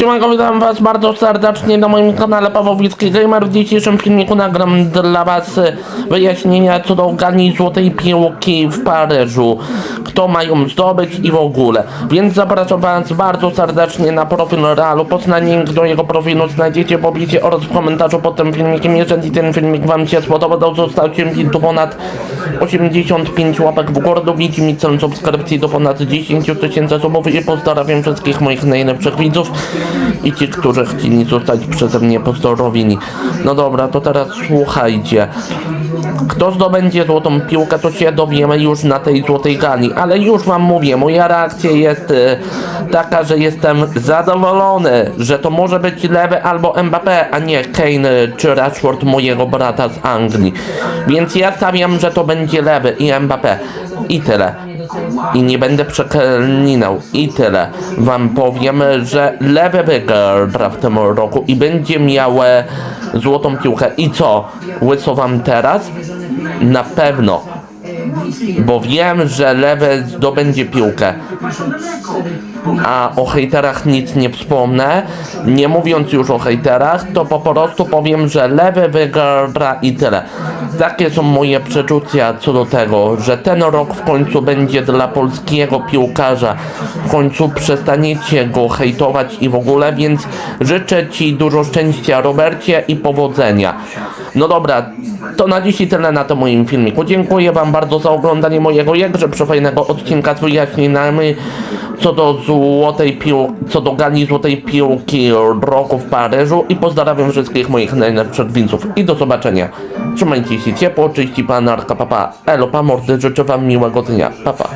Siemanko, witam was bardzo serdecznie na moim kanale Pawłowicki Gamer. W dzisiejszym filmiku nagram dla was wyjaśnienia co do gali złotej piłki w Paryżu. Kto ma ją zdobyć i w ogóle. Więc zapraszam was bardzo serdecznie na profil Realu. Poznań link do jego profilu znajdziecie w opisie oraz w komentarzu pod tym filmikiem. Jeżeli ten filmik wam się spodobał, zostawcie mi do ponad 85 łapek w górę. Dobicie mi cel subskrypcji do ponad 10 tysięcy subów i pozdrawiam wszystkich moich najlepszych widzów i ci, którzy chcieli zostać przeze mnie pozdrowieni. No dobra, to teraz słuchajcie. Kto zdobędzie złotą piłkę, to się dowiemy już na tej złotej gali. Ale już wam mówię, moja reakcja jest e, taka, że jestem zadowolony, że to może być lewy albo Mbappé, a nie Kane czy Rashford mojego brata z Anglii. Więc ja stawiam, że to będzie lewy i Mbappé. I tyle. I nie będę przeklinał. I tyle. Wam powiem, że lewy wygra w tym roku i będzie miał złotą piłkę. I co? Łyso wam teraz? Na pewno. Bo wiem, że lewy zdobędzie piłkę. A o hejterach nic nie wspomnę. Nie mówiąc już o hejterach, to po prostu powiem, że lewy wygra i tyle. Takie są moje przeczucia co do tego, że ten rok w końcu będzie dla polskiego piłkarza. W końcu przestaniecie go hejtować i w ogóle, więc życzę Ci dużo szczęścia Robercie i powodzenia. No dobra, to na dziś i tyle na tym moim filmiku. Dziękuję Wam bardzo za oglądanie mojego jakże przefajnego odcinka z wyjaśnieniami co do złotej piłki, co do gali złotej piłki roku w Paryżu i pozdrawiam wszystkich moich najlepszych widzów i do zobaczenia. Trzymajcie się ciepło, czyści pan Arka, papa, elo, pa mordy, życzę wam miłego dnia, papa.